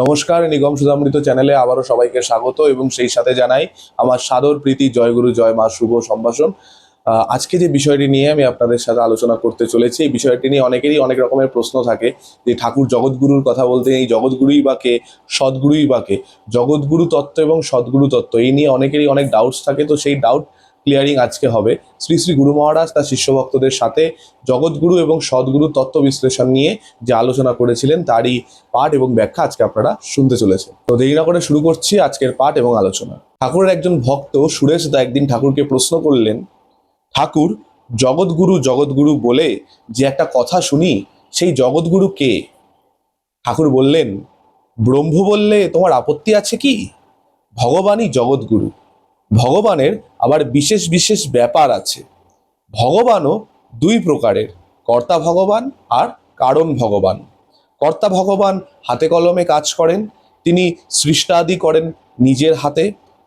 নমস্কার, নিগম সুধামৃত চ্যানেলে আবারও সবাইকে স্বাগত এবং সেই সাথে জানাই আমার সাদর প্রীতি, জয়গুরু, জয় মা, শুভ সম্ভাষণ। আজকে যে বিষয়টি নিয়ে আমি আপনাদের সাথে আলোচনা করতে চলেছি, এই বিষয়টি নিয়ে অনেকেরই অনেক রকমের প্রশ্ন থাকে যে ঠাকুর জগৎগুরুর কথা বলতে এই জগৎগুরুই বা কে, সদ্গুরুই বা কে? জগৎগুরু তত্ত্ব এবং সদ্গুরু তত্ত্ব, এই নিয়ে অনেকেরই অনেক ডাউটস থাকে, তো সেই ডাউট ক্লিয়ারিং আজকে হবে। শ্রী শ্রী গুরু মহারাজ তার শিষ্য ভক্তদের সাথে জগৎগুরু এবং সদ্গুরু তত্ত্ব বিশ্লেষণ নিয়ে যে আলোচনা করেছিলেন, তারই পাঠ এবং ব্যাখ্যা আজকে আপনারা শুনতে চলেছেন। তো দেরি না করে শুরু করছি আজকের পাঠ এবং আলোচনা। ঠাকুরের একজন ভক্ত সুরেশ দা একদিন ঠাকুরকে প্রশ্ন করলেন, ঠাকুর, জগৎগুরু জগৎগুরু বলে যে একটা কথা শুনি, সেই জগৎগুরু কে? ঠাকুর বললেন, ব্রহ্ম বললে তোমার আপত্তি আছে কি? ভগবানই জগৎগুরু। ভগবানের আবার বিশেষ বিশেষ ব্যাপার আছে। ভগবানও দুই প্রকারের, কর্তা ভগবান আর কারণ ভগবান। কর্তা ভগবান হাতে কলমে কাজ করেন, তিনি সৃষ্টাদি করেন নিজের হাতে,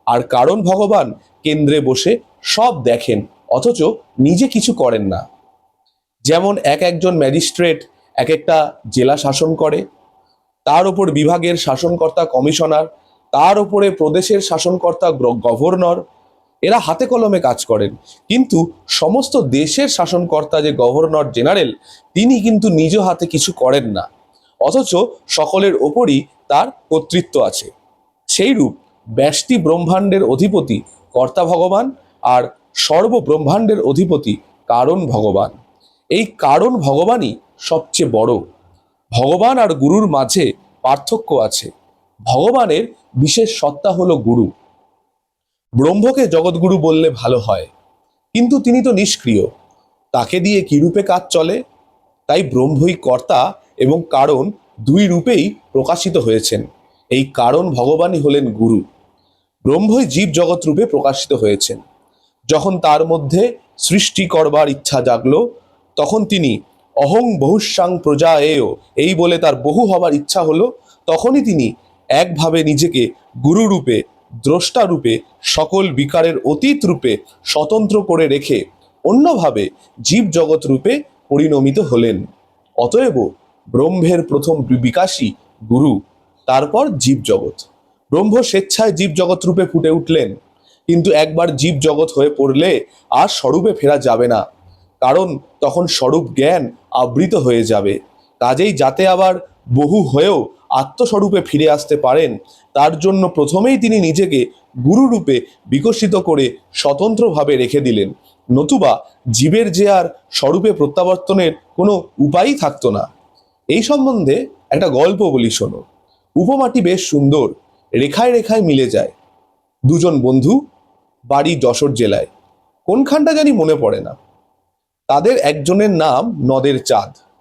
আর কারণ ভগবান কেন্দ্রে বসে সব দেখেন, অথচ নিজে কিছু করেন না। যেমন এক একজন ম্যাজিস্ট্রেট এক একটা জেলা শাসন করে, তার উপর বিভাগের শাসনকর্তা কমিশনার তার উপরে প্রদেশের শাসনকর্তা গভর্নর, এরা হাতে কলমে কাজ করেন। কিন্তু সমস্ত দেশের শাসনকর্তা যে গভর্নর জেনারেল, তিনি কিন্তু নিজ হাতে কিছু করেন না। অথচ সকলের ওপরই তার কর্তৃত্ব আছে। সেইরূপ ব্যষ্টি ব্রহ্মাণ্ডের অধিপতি কর্তা ভগবান আর সর্বব্রহ্মাণ্ডের অধিপতি কারণ ভগবান। এই কারণ ভগবানই সবচেয়ে বড়। ভগবান আর গুরুর মাঝে পার্থক্য আছে। ভগবানের বিশেষ সত্তা হলো গুরু। ব্রহ্মকে জগৎগুরু বললে ভালো হয়, কিন্তু তিনি তো নিষ্ক্রিয়। তাকে দিয়ে কি রূপে কাজ চলে? তাই ব্রহ্মই কর্তা এবং কারণ দুই রূপেই প্রকাশিত হয়েছেন। এই কারণ ভগবানই হলেন গুরু। ব্রহ্মই জীব জগৎ রূপে প্রকাশিত হয়েছেন। যখন তার মধ্যে সৃষ্টি করবার ইচ্ছা জাগলো, তখন তিনি অহং বহুসাং প্রজা এয় এই বলে তার বহু হবার ইচ্ছা হলো, তখনই তিনি একভাবে নিজেকে গুরু রূপে, দ্রষ্টা রূপে, সকল বিকারের অতীত রূপে স্বতন্ত্র করে রেখে অন্যভাবে জীব জগৎ রূপে পরিণমিত হলেন। অতএব ব্রহ্মের প্রথম বিকাশী গুরু, তারপর জীব জগৎ ব্রহ্ম স্বেচ্ছায় জীব জগৎ রূপে ফুটে উঠলেন, কিন্তু একবার জীব জগৎ হয়ে পড়লে আর স্বরূপে ফেরা যাবে না, কারণ তখন স্বরূপ জ্ঞান আবৃত হয়ে যাবে। কাজেই যাতে আবার বহু হয়েও আত্মস্বরূপে ফিরে আসতে পারেন। তার জন্য প্রথমেই তিনি নিজেকে গুরু রূপে বিকশিত করে স্বতন্ত্রভাবে রেখে দিলেন। নতুবা জীবের যে আর স্বরূপে প্রত্যাবর্তনের কোনো উপায়ই থাকতো না। এই সম্বন্ধে একটা গল্প বলি শোনো। উপমাটি বেশ সুন্দর, রেখায় রেখায় মিলে যায়। দুজন বন্ধু বাড়ি যশোর জেলায়। কোনখানটা জানি মনে পড়ে না। তাদের একজনের নাম নদের চাঁদ।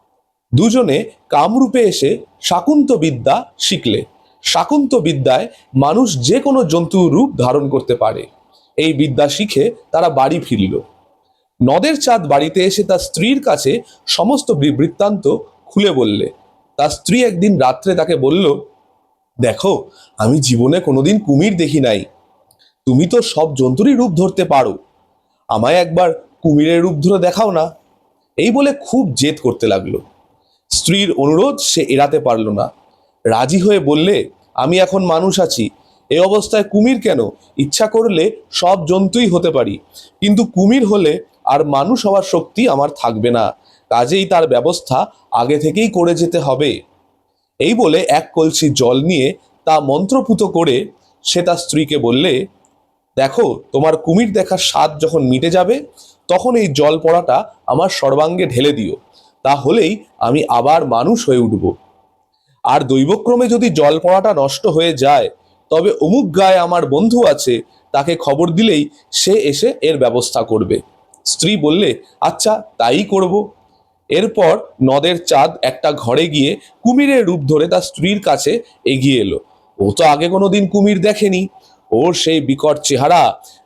দুজনে কামরূপে এসে শাকুন্ত বিদ্যা শিখলে। শাকুন্ত বিদ্যায় মানুষ যে কোনো জন্তু রূপ ধারণ করতে পারে। এই বিদ্যা শিখে তারা বাড়ি ফিরল। নদের চাঁদ বাড়িতে এসে তার স্ত্রীর কাছে সমস্ত বৃত্তান্ত খুলে বললে। তার স্ত্রী একদিন রাত্রে তাকে বলল, দেখো, আমি জীবনে কোনোদিন কুমির দেখি নাই। তুমি তো সব জন্তুরই রূপ ধরতে পারো। আমায় একবার কুমিরের রূপ ধরে দেখাও না। এই বলে খুব জেদ করতে লাগল। স্ত্রীর অনুরোধ সে এড়াতে পারল না। রাজি হয়ে বললে, আমি এখন মানুষ আছি। এই অবস্থায় কুমির কেন? ইচ্ছা করলে সব জন্তুই হতে পারি। কিন্তু কুমির হলে আর মানুষ হওয়ার শক্তি আমার থাকবে না। কাজেই তার ব্যবস্থা আগে থেকেই করে যেতে হবে। এই বলে এক কলসি জল নিয়ে তা মন্ত্রপুত করে সে তার স্ত্রীকে বললে, দেখো, তোমার কুমির দেখার স্বাদ যখন মিটে যাবে, তখন এই জল পড়াটা আমার সর্বাঙ্গে ঢেলে দিও। তাহলেই আমি আবার মানুষ হয়ে উঠব। আর দৈবক্রমে যদি জল পড়াটা নষ্ট হয়ে যায়, তবে অমুক গায়ে আমার বন্ধু আছে, তাকে খবর দিলেই সে এসে এর ব্যবস্থা করবে। স্ত্রী বললে আচ্ছা তাই করব। এরপর নদের চাঁদ একটা ঘরে গিয়ে কুমিরের রূপ ধরে তার স্ত্রীর কাছে এগিয়ে এলো। ও তো আগে কোনো দিন কুমির দেখেনি। ওর সেই বিকট চেহারা,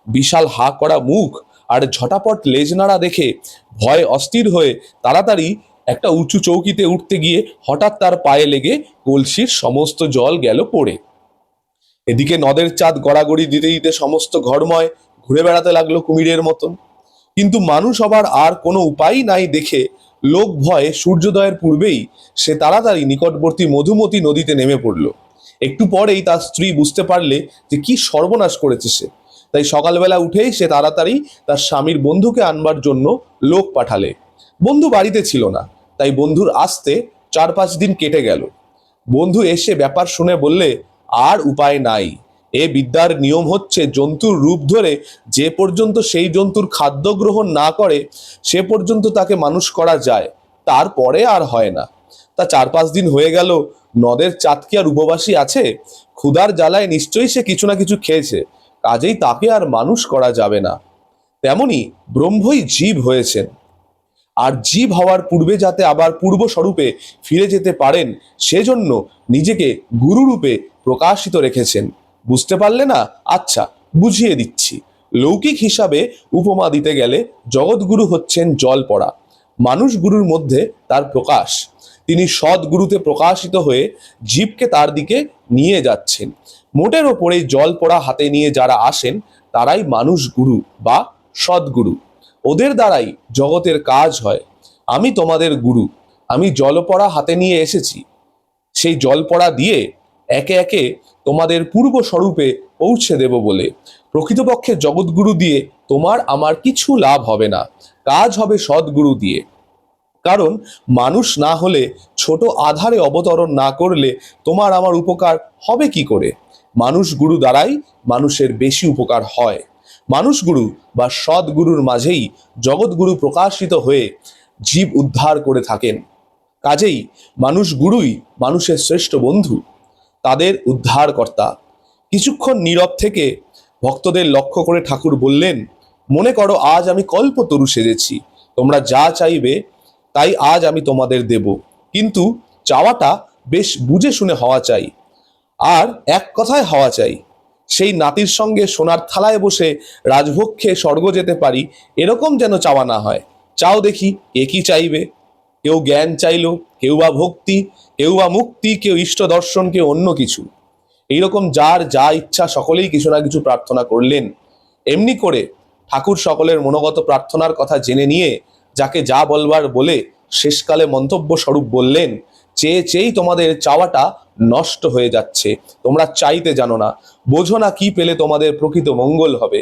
বিশাল হা করা মুখ আর ঝটাপট লেজ নাড়া দেখে ভয় অস্থির হয়ে তাড়াতাড়ি একটা উঁচু চৌকিতে উঠতে গিয়ে হঠাৎ তার পায়ে লেগে কলসির সমস্ত জল গেল পড়ে। এদিকে নদের চাঁদ গড়াগড়ি দিতে দিতে সমস্ত ঘরময় ঘুরে বেড়াতে লাগল কুমিরের মতন। কিন্তু মানুষ আবার আর কোনো উপায় নাই দেখে লোক ভয়ে সূর্যোদয়ের পূর্বেই সে তাড়াতাড়ি নিকটবর্তী মধুমতি নদীতে নেমে পড়ল। একটু পরেই তার স্ত্রী বুঝতে পারলে যে কি সর্বনাশ করেছে সে। তাই সকালবেলা উঠেই সে তাড়াতাড়ি তার স্বামীর বন্ধুকে আনবার জন্য লোক পাঠালে। বন্ধু বাড়িতে ছিল না, তাই বন্ধুর আসতে চার পাঁচ দিন কেটে গেল। বন্ধু এসে ব্যাপার শুনে বললে, আর উপায় নাই। এ বিদ্যার নিয়ম হচ্ছে জন্তুর রূপ ধরে যে পর্যন্ত সেই জন্তুর খাদ্য গ্রহণ না করে, সে পর্যন্ত তাকে মানুষ করা যায়। তারপরে আর হয় না। তা চার পাঁচ দিন হয়ে গেল, নদের চাঁদ কি আর উপবাসী আছে? ক্ষুধার জ্বালায় নিশ্চয়ই সে কিছু না কিছু খেয়েছে। কাজেই তাকে আর মানুষ করা যাবে না। তেমনি ব্রহ্মই জীব হয়েছেন। আর জীব হওয়ার পূর্বে যাতে আবার পূর্ব স্বরূপে ফিরে যেতে পারেন, সেজন্য নিজেকে গুরুরূপে প্রকাশিত রেখেছেন। বুঝতে পারলে না? আচ্ছা বুঝিয়ে দিচ্ছি। লৌকিক হিসাবে উপমা দিতে গেলে জগৎগুরু হচ্ছেন জল পড়া মানুষ গুরুর মধ্যে তার প্রকাশ। তিনি সদ্গুরুতে প্রকাশিত হয়ে জীবকে তার দিকে নিয়ে যাচ্ছেন। মোটের ওপরে জল পড়া হাতে নিয়ে যারা আসেন, তারাই মানুষ গুরু বা সদ্গুরু। ওদের দ্বারাই জগতের কাজ হয়। আমি তোমাদের গুরু। আমি জলপড়া হাতে নিয়ে এসেছি। সেই জলপড়া দিয়ে একে একে তোমাদের পূর্ব স্বরূপে পৌঁছে দেব বলে। প্রকৃতপক্ষে জগৎগুরু দিয়ে তোমার আমার কিছু লাভ হবে না। কাজ হবে সদ্গুরু দিয়ে। কারণ মানুষ না হলে ছোট আধারে অবতরণ না করলে তোমার আমার উপকার হবে কি করে? মানুষ গুরু দ্বারাই মানুষের বেশি উপকার হয়। মানুষ গুরু বা সদ্গুরুর মাঝেই জগৎগুরু প্রকাশিত হয়ে জীব উদ্ধার করে থাকেন। কাজেই মানুষ গুরুই মানুষের শ্রেষ্ঠ বন্ধু, তাদের উদ্ধারকর্তা। কিছুক্ষণ নীরব থেকে ভক্তদের লক্ষ্য করে ঠাকুর বললেন, মনে করো আজ আমি কল্পতরু সেজেছি। তোমরা যা চাইবে তাই আজ আমি তোমাদের দেব। কিন্তু চাওয়াটা বেশ বুঝে শুনে হওয়া চাই। আর এক কথায় হওয়া চাই, সেই নাতির সঙ্গে সোনার থালায় বসে রাজভোগ খেয়ে স্বর্গ যেতে পারি, এরকম যেন চাওয়া না হয়। চাও দেখি কে কি চাইবে। কেউ জ্ঞান চাইলো, কেউ বা ভক্তি, কেউ বা মুক্তি, কেউ ইষ্ট দর্শন, কেউ অন্য কিছু। এইরকম যার যা ইচ্ছা সকলেই কিছু না কিছু প্রার্থনা করলেন। এমনি করে ঠাকুর সকলের মনোগত প্রার্থনার কথা জেনে নিয়ে যাকে যা বলবার বলে শেষকালে মন্তব্য স্বরূপ বললেন, চেয়ে চেয়েই তোমাদের চাওয়াটা নষ্ট হয়ে যাচ্ছে, তোমরা চাইতে জানো না, বোঝো না কি পেলে তোমাদের প্রকৃত মঙ্গল হবে,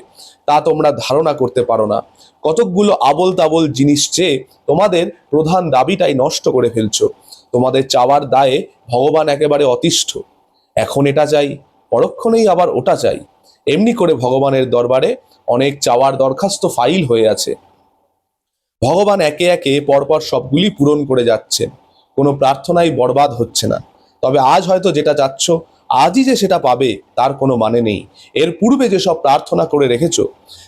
তা তোমরা ধারণা করতে পারো না। কতকগুলো আবল তাবল জিনিস চেয়ে তোমাদের প্রধান দাবিটাই নষ্ট করে ফেলছো, তোমাদের চাওয়ার দায়ে ভগবান একেবারে অতিষ্ঠ। এখন এটা চাই, পরক্ষণেই আবার ওটা চাই। এমনি করে ভগবানের দরবারে অনেক চাওয়ার দরখাস্ত ফাইল হয়ে আছে। ভগবান একে একে পরপর সবগুলি পূরণ করে যাচ্ছেন। কোনো প্রার্থনাই বরবাদ হচ্ছে না। তবে আজ হয়তো যেটা চাচ্ছ, আজই যে সেটা পাবে, তার কোনো মানে নেই। এর পূর্বে যেসব প্রার্থনা করে রেখেছ,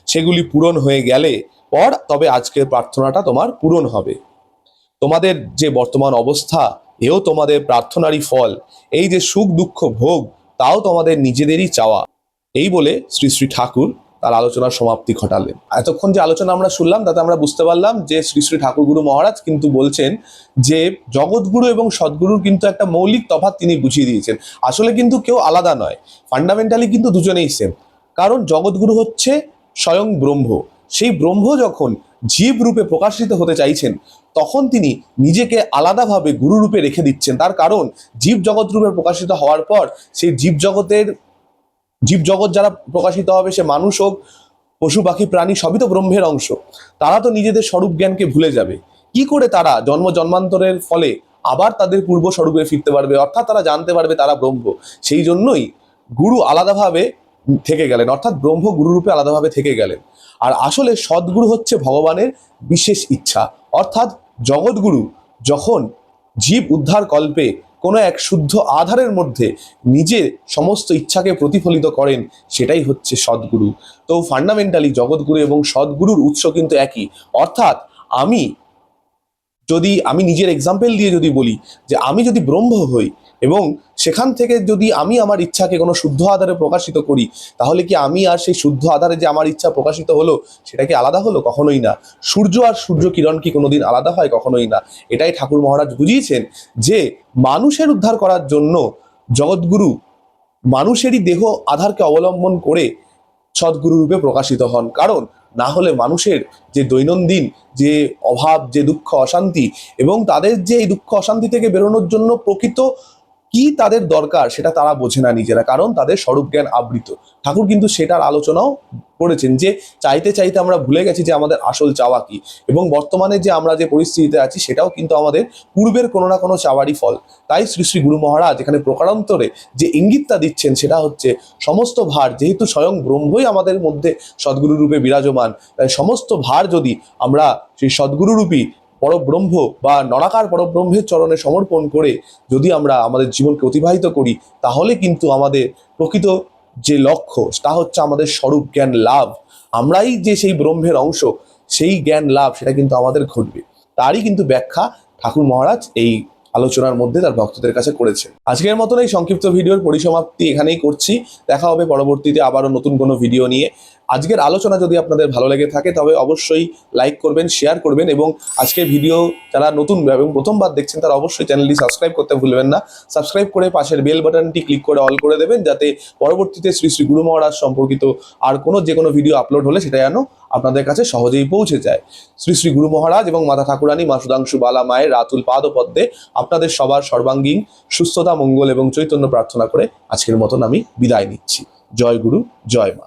সেগুলি পূরণ হয়ে গেলে পর তবে আজকের প্রার্থনাটা তোমার পূরণ হবে। তোমাদের যে বর্তমান অবস্থা, এও তোমাদের প্রার্থনারই ফল। এই যে সুখ দুঃখ ভোগ, তাও তোমাদের নিজেদেরই চাওয়া। এই বলে শ্রী শ্রী ঠাকুর তার আলোচনার সমাপ্তি ঘটালেন। এতক্ষণ যে আলোচনা আমরা শুনলাম, তাতে আমরা বুঝতে পারলাম যে শ্রী শ্রী ঠাকুর গুরু মহারাজ কিন্তু বলছেন যে জগৎগুরু এবং সদ্গুরুর কিন্তু একটা মৌলিক তফাৎ তিনি বুঝিয়ে দিয়েছেন। আসলে কিন্তু কেউ আলাদা নয় ফান্ডামেন্টালি কিন্তু দুজনেই সেম কারণ জগৎগুরু হচ্ছে স্বয়ং ব্রহ্ম। সেই ব্রহ্ম যখন জীব রূপে প্রকাশিত হতে চাইছেন, তখন তিনি নিজেকে আলাদাভাবে গুরু রূপে রেখে দিচ্ছেন। তার কারণ, জীব জগৎ রূপে প্রকাশিত হওয়ার পর সেই জীব জগতের জীব জগৎ যারা প্রকাশিত হবে, সে মানুষ হোক, পশু, পাখি, প্রাণী, সবই তো ব্রহ্মের অংশ। তারা তো নিজেদের স্বরূপ জ্ঞানকে ভুলে যাবে। কি করে তারা জন্ম জন্মান্তরের ফলে আবার তাদের পূর্ব স্বরূপে ফিরতে পারবে? অর্থাৎ তারা জানতে পারবে তারা ব্রহ্ম। সেই জন্যই গুরু আলাদাভাবে থেকে গেলেন। অর্থাৎ ব্রহ্ম গুরুরূপে আলাদাভাবে থেকে গেলেন। আর আসলে সদ্গুরু হচ্ছে ভগবানের বিশেষ ইচ্ছা। অর্থাৎ জগৎগুরু যখন জীব উদ্ধার কল্পে কোনো এক শুদ্ধ আধারের মধ্যে নিজের সমস্ত ইচ্ছাকে প্রতিফলিত করেন, সেটাই হচ্ছে সদ্গুরু। তো ফান্ডামেন্টালি জগৎগুরু এবং সদ্গুরুর উৎস কিন্তু একই। অর্থাৎ আমি যদি আমি নিজের এক্সাম্পল দিয়ে যদি বলি যে আমি যদি ব্রহ্ম হই এবং সেখান থেকে যদি আমি আমার ইচ্ছাকে কোনো শুদ্ধ আধারে প্রকাশিত করি, তাহলে কি আমি আর সেই শুদ্ধ আধারে যে আমার ইচ্ছা প্রকাশিত হলো, সেটা কি আলাদা হলো? কখনোই না। সূর্য আর সূর্য কিরণ কি কোনোদিন আলাদা হয়? কখনোই না। এটাই ঠাকুর মহারাজ বুঝিয়েছেন যে মানুষের উদ্ধার করার জন্য জগৎগুরু মানুষেরই দেহ আধারকে অবলম্বন করে সদ্গুরু রূপে প্রকাশিত হন। কারণ না হলে মানুষের যে দৈনন্দিন যে অভাব, যে দুঃখ, অশান্তি এবং তাদের যে এই দুঃখ, অশান্তি থেকে বেরোনোর জন্য প্রকৃত কি তাদের দরকার সেটা তারা বোঝে না নিজেরা, কারণ তাদের স্বরূপ জ্ঞান আবৃত। ঠাকুর কিন্তু সেটার আলোচনাও করেছেন যে, চাইতে চাইতে আমরা ভুলে গেছি যে আমাদের আসল চাওয়া কি, এবং বর্তমানে যে আমরা যে পরিস্থিতিতে আছি সেটাও কিন্তু আমাদের পূর্বের কোনো না কোনো চাওয়ারই ফল। তাই শ্রী শ্রী গুরু মহারাজ এখানে প্রকারান্তরে যে ইঙ্গিতটা দিচ্ছেন সেটা হচ্ছে, সমস্ত ভার যেহেতু স্বয়ং ব্রহ্মই আমাদের মধ্যে সদ্গুরু রূপে বিরাজমান, তাই সমস্ত ভার যদি আমরা সেই সদ্গুরুরূপী পরব্রহ্ম বা নরাকার পরব্রহ্মের চরণে সমর্পণ করে যদি আমরা আমাদের জীবনকে অতিবাহিত করি, তাহলে কিন্তু আমাদের প্রকৃত যে লক্ষ্য, তা হচ্ছে আমাদের স্বরূপ জ্ঞান লাভ। আমরাই যে সেই ব্রহ্মের অংশ, সেই জ্ঞান লাভ, সেটা কিন্তু আমাদের ঘটবে। তারই কিন্তু ব্যাখ্যা ঠাকুর মহারাজ এই আলোচনার মধ্যে তার ভক্তদের কাছে করেছেন। আজকের মতন এই সংক্ষিপ্ত ভিডিওর পরিসমাপ্তি এখানেই করছি। দেখা হবে পরবর্তীতে আবারও নতুন কোনো ভিডিও নিয়ে। আজকের আলোচনা যদি আপনাদের ভালো লেগে থাকে, তবে অবশ্যই লাইক করবেন শেয়ার করবেন এবং আজকের ভিডিও যারা নতুন এবং প্রথমবার দেখছেন, তারা অবশ্যই চ্যানেলটি সাবস্ক্রাইব করতে ভুলবেন না। সাবস্ক্রাইব করে পাশের বেল বাটনটি ক্লিক করে অল করে দেবেন, যাতে পরবর্তীতে শ্রী শ্রী গুরু মহারাজ সম্পর্কিত আর কোনো যে কোনো ভিডিও আপলোড হলে সেটা যেন আপনাদের কাছে সহজেই পৌঁছে যায়। শ্রী শ্রী গুরু মহারাজ এবং মাতা ঠাকুরানী, মা সুধাংশু বালা, মায়ের রাতুল পাদ পাদপদ্মে আপনাদের সবার সর্বাঙ্গীন সুস্থতা, মঙ্গল এবং চৈতন্য প্রার্থনা করে আজকের মতন আমি বিদায় নিচ্ছি। জয় গুরু, জয় মা।